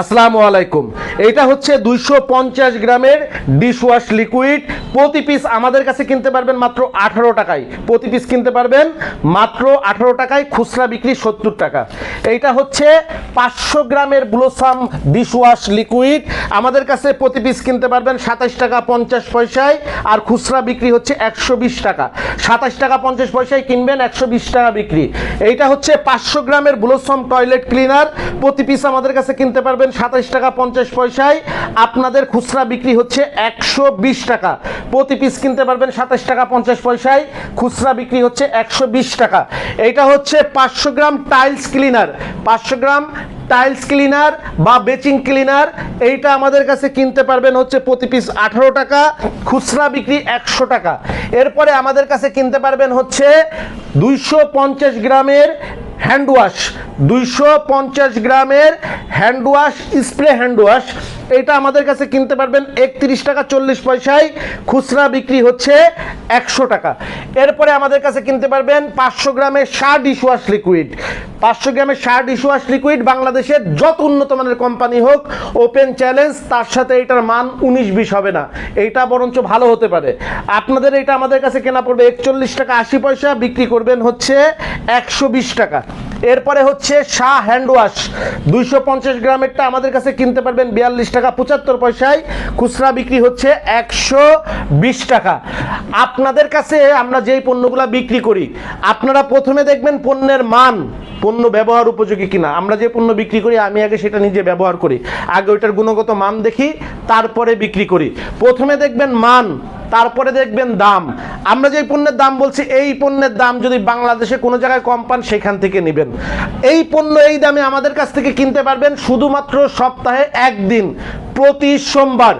আসসালামু আলাইকুম। এটা হচ্ছে দুইশো পঞ্চাশ গ্রামের ডিশওয়াশ লিকুইড প্রতি পিস আমাদের কাছে কিনতে পারবেন মাত্র আঠারো টাকায়। প্রতি পিস কিনতে পারবেন মাত্র আঠারো টাকায়, খুচরা বিক্রি সত্তর টাকা। এইটা হচ্ছে পাঁচশো গ্রামের ব্লোসাম ডিশওয়াশ লিকুইড আমাদের কাছে প্রতি পিস কিনতে পারবেন সাতাশ টাকা পঞ্চাশ পয়সায়, আর খুচরা বিক্রি হচ্ছে একশো বিশ টাকা। সাতাশ টাকা পঞ্চাশ পয়সায় কিনবেন একশো বিশ টাকা বিক্রি। এইটা হচ্ছে পাঁচশো গ্রামের ব্লোসম টয়লেট ক্লিনার প্রতি পিস আমাদের কাছে কিনতে পারবেন সাতাশ টাকা পঞ্চাশ পয়সায় আপনাদের খুচরা বিক্রি হচ্ছে একশো বিশ টাকা। প্রতি পিস কিনতে পারবেন সাতাশ টাকা পঞ্চাশ পয়সায়, খুচরা বিক্রি হচ্ছে একশো বিশ টাকা। এইটা হচ্ছে পাঁচশো গ্রাম টাইলস ক্লিনার পাঁচশো গ্রাম টাইলস ক্লিনার বা বেচিং ক্লিনার এইটা আমাদের কাছে কিনতে পারবেন হচ্ছে প্রতি পিস আঠারো টাকা, খুচরা বিক্রি একশো টাকা। এরপরে আমাদের কাছে কিনতে পারবেন হচ্ছে দুইশো পঞ্চাশ গ্রামের হ্যান্ড ওয়াশ দুইশো পঞ্চাশ গ্রামের hand wash spray hand wash এটা আমাদের কাছে কিনতে পারবেন একত্রিশ টাকা চল্লিশ পয়সায়। খুচরা বিক্রি হচ্ছে একশো টাকা। এরপরে আমাদের কাছে কিনতে পারবেন পাঁচশো গ্রামের সার ডিশওয়াশ লিকুইড পাঁচশো গ্রামের সার ডিশওয়াশ লিকুইড বাংলাদেশের যত উন্নত মানের কোম্পানি হোক ওপেন চ্যালেঞ্জ তার সাথে এটার মান উনিশ বিশ হবে না। এইটা বরঞ্চ ভালো হতে পারে। আপনাদের এটা আমাদের কাছে কেনা পড়বে একচল্লিশ টাকা আশি পয়সা, বিক্রি করবেন হচ্ছে একশো বিশ টাকা। এরপরে হচ্ছে শাহ হ্যান্ড ওয়াশ দুইশো পঞ্চাশ গ্রামেরটা আমাদের কাছে কিনতে পারবেন বিয়াল্লিশ টাকা পঁচাত্তর পয়সায়। খুচরা বিক্রি হচ্ছে একশো বিশ টাকা। আপনাদের কাছে আমরা যেই পণ্যগুলো বিক্রি করি, আপনারা প্রথমে দেখবেন পণ্যের মান। পণ্য ব্যবহার উপযোগী কিনা? আমরা যে পণ্য বিক্রি করি, আমি আগে সেটা নিজে ব্যবহার করি। আগে ওইটার গুণগত মান দেখি, তারপরে বিক্রি করি। প্রথমে দেখবেন মান, তারপরে দেখবেন দাম। আমরা যে পণ্যের দাম বলছি, এই পণ্যের দাম যদি বাংলাদেশে কোনো জায়গায় কম পান, সেখান থেকে নেবেন। এই পণ্য এই দামে আমাদের কাছ থেকে কিনতে পারবেন শুধুমাত্র সপ্তাহে একদিন, প্রতি সোমবার।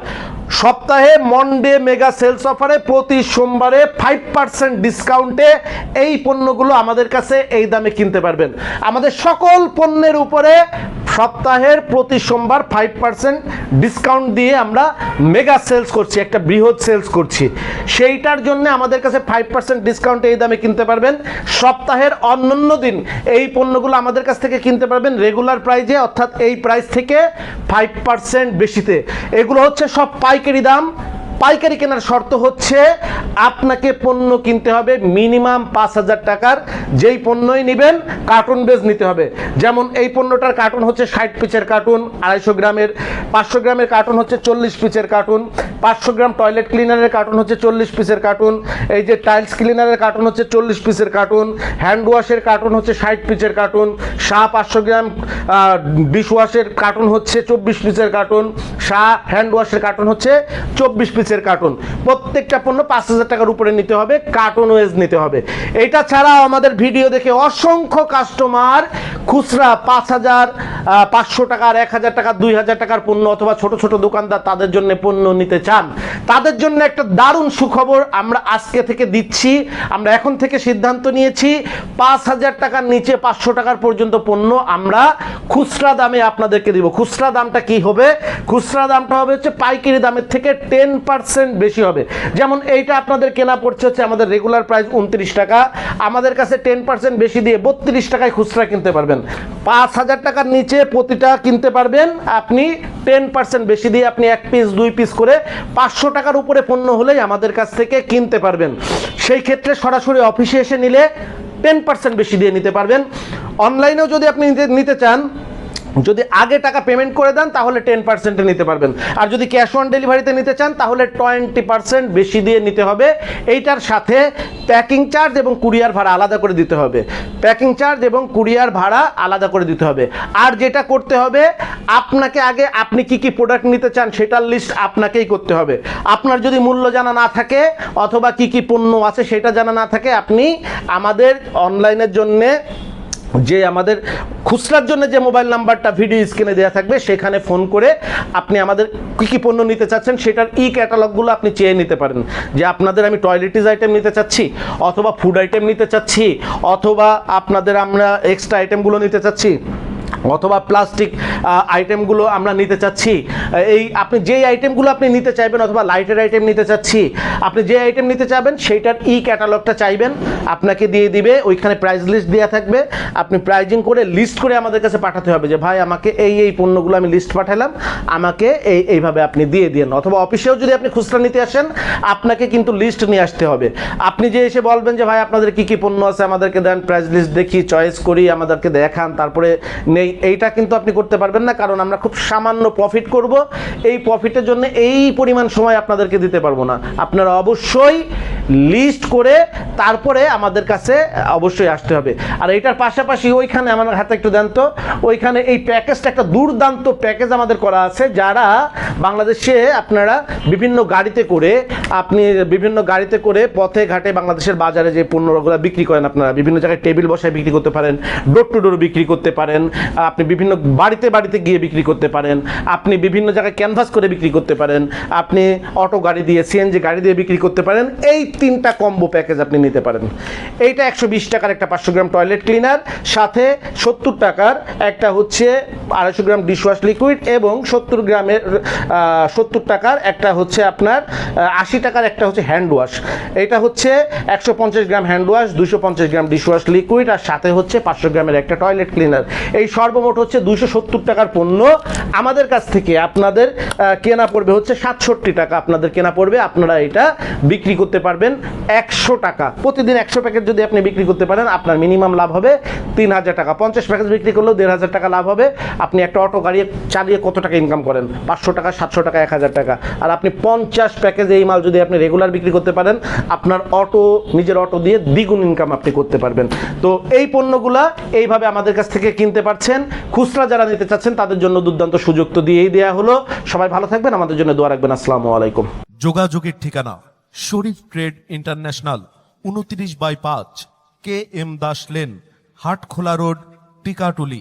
সপ্তাহে মন্ডে মেগা সেলস অফারে প্রতি সোমবারে ফাইভ পার্সেন্ট ডিসকাউন্টে এই পণ্যগুলো আমাদের কাছে এই দামে কিনতে পারবেন। আমাদের সকল পণ্যের উপরে সপ্তাহের প্রতি সোমবার ফাইভ পার্সেন্ট ডিসকাউন্ট দিয়ে আমরা মেগা সেলস করছি, একটা বৃহৎ সেলস করছি। সেইটার জন্য আমাদের কাছে ফাইভ পার্সেন্ট ডিসকাউন্ট এই দামে কিনতে পারবেন। সপ্তাহের অন্যান্য দিন এই পণ্যগুলো আমাদের কাছ থেকে কিনতে পারবেন রেগুলার প্রাইজে অর্থাৎ এই প্রাইস থেকে ফাইভ পার্সেন্ট বেশিতে। এগুলো হচ্ছে সব পাইকারি দাম। পাইকারি কেনার শর্ত হচ্ছে আপনাকে পণ্য কিনতে হবে মিনিমাম পাঁচ হাজার টাকার। যেই পণ্যই নেবেন, কার্টুন বেজ নিতে হবে। যেমন এই পণ্যটার কার্টুন হচ্ছে ষাট পিচের কার্টুন, আড়াইশো গ্রামের, পাঁচশো গ্রামের কার্টুন হচ্ছে চল্লিশ পিচের কার্টুন, পাঁচশো গ্রাম টয়লেট ক্লিনারের কার্টুন হচ্ছে চল্লিশ পিসের কার্টুন, এই যে টাইলস ক্লিনারের কার্টুন হচ্ছে চল্লিশ পিসের কার্টুন, হ্যান্ড ওয়াশের কার্টুন হচ্ছে ষাট পিচের কার্টুন শাহ পাঁচশো গ্রাম ডিশ ওয়াশের কার্টুন হচ্ছে চব্বিশ পিসের কার্টুন শাহ হ্যান্ড ওয়াশের কার্টুন হচ্ছে চব্বিশ পিসের কার্টুন প্রত্যেকটা পণ্য পাঁচ হাজার টাকার উপরে নিতে হবে কার্টুন ওয়েজ নিতে হবে। এটা ছাড়া আমাদের ভিডিও দেখে অসংখ্য কাস্টমার খুচরা পাঁচ হাজার পাঁচশো টাকার, এক হাজার টাকা দুই হাজার টাকার পণ্য অথবা ছোট ছোট দোকানদার তাদের জন্য পণ্য নিতে চান। তাদের জন্য একটা দারুণ সুখবর আমরা আজকে থেকে দিচ্ছি। আমরা এখন থেকে সিদ্ধান্ত নিয়েছি, পাঁচ হাজার টাকার নিচে পাঁচশো টাকার পর্যন্ত পণ্য আমরা খুচরা দামে আপনাদেরকে দিব। খুচরা দামটা কি হবে? খুচরা দামটা হবে হচ্ছে পাইকারি দামের থেকে টেন পার্সেন্ট বেশি হবে। যেমন এইটা আপনাদের কেনা পড়ছে হচ্ছে আমাদের রেগুলার প্রাইস উনত্রিশ টাকা। আমাদের কাছে টেন পার্সেন্ট বেশি দিয়ে বত্রিশ টাকায় খুচরা কিনতে পারবেন। পাঁচ হাজার টাকার নিচে প্রতিটা কিনতে পারবেন। আপনি টেন পার্সেন্ট বেশি দিয়ে আপনি এক পিস দুই পিস করে পাঁচশো টাকার উপরে পণ্য হলেই আমাদের কাছ থেকে কিনতে পারবেন। সেই ক্ষেত্রে সরাসরি অফিসে এসে নিলে টেন পার্সেন্ট বেশি দিয়ে নিতে পারবেন। অনলাইনেও যদি আপনি নিতে চান যদি আগে টাকা পেমেন্ট করে দেন, তাহলে টেন পার্সেন্টে নিতে পারবেন। আর যদি ক্যাশ অন ডেলিভারিতে নিতে চান, তাহলে টোয়েন্টি পার্সেন্ট বেশি দিয়ে নিতে হবে। এইটার সাথে প্যাকিং চার্জ এবং কুরিয়ার ভাড়া আলাদা করে দিতে হবে। প্যাকিং চার্জ এবং কুরিয়ার ভাড়া আলাদা করে দিতে হবে। আর যেটা করতে হবে, আপনাকে আগে আপনি কি কি প্রোডাক্ট নিতে চান, সেটার লিস্ট আপনাকেই করতে হবে। আপনার যদি মূল্য জানা না থাকে, অথবা কি কি পণ্য আছে সেটা জানা না থাকে, আপনি আমাদের অনলাইনের জন্যে যে আমাদের খুচরার জন্য যে মোবাইল নাম্বারটা ভিডিও স্ক্রিনে দেওয়া থাকবে, সেখানে ফোন করে আপনি আমাদের কী কী পণ্য নিতে চাচ্ছেন সেটার ই ক্যাটালগুলো আপনি চেয়ে নিতে পারেন। যে আপনাদের আমি টয়লেটিস আইটেম নিতে চাচ্ছি, অথবা ফুড আইটেম নিতে চাচ্ছি, অথবা আপনাদের আমরা এক্সট্রা আইটেমগুলো নিতে চাচ্ছি। অথবা প্লাস্টিক আইটেমগুলো আমরা নিতে চাচ্ছি। এই আপনি যেই আইটেমগুলো আপনি নিতে চাইবেন অথবা লাইটের আইটেম নিতে চাচ্ছি, আপনি যে আইটেম নিতে চাইবেন সেইটার ই ক্যাটালগটা চাইবেন। আপনাকে দিয়ে দিবে, ওইখানে প্রাইস লিস্ট দেওয়া থাকবে। আপনি প্রাইজিং করে লিস্ট করে আমাদের কাছে পাঠাতে হবে যে, ভাই, আমাকে এই এই পণ্যগুলো আমি লিস্ট পাঠালাম। আমাকে এই, এইভাবে আপনি দিয়ে দিন অথবা অফিসেও যদি আপনি খুচরা নিতে আসেন, আপনাকে কিন্তু লিস্ট নিয়ে আসতে হবে। আপনি যে এসে বলবেন যে, ভাই, আপনাদের কি, কী পণ্য আছে আমাদেরকে দেন? প্রাইস লিস্ট দেখি চয়েস করি, আমাদেরকে দেখান, তারপরে নেই। এইটা কিন্তু আপনি করতে পারবেন না, কারণ আমরা খুব সামান্য প্রফিট করব। এই প্রফিটের জন্য এই পরিমাণ সময় আপনাদেরকে দিতে পারব না। আপনারা অবশ্যই লিস্ট করে তারপরে আমাদের কাছে অবশ্যই আসতে হবে। আর এটার পাশাপাশি ওইখানে আমার হাতে একটু দেন তো, ওইখানে এই প্যাকেজটা একটা দুর্দান্ত প্যাকেজ আমাদের করা আছে, যারা বাংলাদেশে আপনারা বিভিন্ন গাড়িতে করে, আপনি বিভিন্ন গাড়িতে করে পথে ঘাটে বাংলাদেশের বাজারে যে পণ্যগুলো বিক্রি করেন আপনারা, বিভিন্ন জায়গায় টেবিল বসায় বিক্রি করতে পারেন ডোর টু ডোর বিক্রি করতে পারেন, আপনি বিভিন্ন বাড়িতে বাড়িতে গিয়ে বিক্রি করতে পারেন, আপনি বিভিন্ন জায়গায় ক্যানভাস করে বিক্রি করতে পারেন, আপনি অটো গাড়ি দিয়ে সিএনজি গাড়ি দিয়ে বিক্রি করতে পারেন, এই তিনটা কম্বো প্যাকেজ আপনি নিতে পারেন। এইটা একশো বিশ টাকার একটা পাঁচশো গ্রাম টয়লেট ক্লিনার সাথে সত্তর টাকার একটা হচ্ছে আড়াইশো গ্রাম ডিশওয়াশ লিকুইড এবং সত্তর গ্রামের সত্তর টাকার একটা হচ্ছে আপনার আশি টাকার একটা হচ্ছে হ্যান্ড ওয়াশ এটা হচ্ছে একশো পঞ্চাশ গ্রাম হ্যান্ড ওয়াশ দুশো পঞ্চাশ গ্রাম ডিশওয়াশ লিকুইড আর সাথে হচ্ছে পাঁচশো গ্রামের একটা টয়লেট ক্লিনার এই সর্বমোট হচ্ছে দুশো সত্তর টাকার পণ্য। আমাদের কাছ থেকে আপনাদের কেনা পড়বে হচ্ছে সাতষট্টি টাকা। আপনাদের কেনা পড়বে, আপনারা এটা বিক্রি করতে পারবেন একশো টাকা। প্রতিদিন একশো প্যাকেট যদি আপনি বিক্রি করতে পারেন, আপনার মিনিমাম লাভ হবে তিন হাজার টাকা। পঞ্চাশ প্যাকেট বিক্রি করলেও দেড় হাজার টাকা লাভ হবে। আপনি একটা অটো গাড়ি চালিয়ে কত টাকা ইনকাম করেন? পাঁচশো টাকা, সাতশো টাকা, এক হাজার টাকা। আর আপনি পঞ্চাশ প্যাকেজে এই মাল যদি আপনি রেগুলার বিক্রি করতে পারেন, আপনার অটো, নিজের অটো দিয়ে দ্বিগুণ ইনকাম আপনি করতে পারবেন। তো এই পণ্যগুলা এইভাবে আমাদের কাছ থেকে কিনতে পারছেন। খুচরা যারা নিতে চাচ্ছেন, তাদের জন্য দুর্দান্ত সুযোগ তো দিয়েই দেওয়া হলো। সবাই ভালো থাকবেন, আমাদের জন্য দোয়া রাখবেন। আসসালামু আলাইকুম। যোগাযোগের ঠিকানা, শরীফ ট্রেড ইন্টারন্যাশনাল, উনত্রিশ বাই পাঁচ, K M Das lane, Hatkhola road, Tikatuli.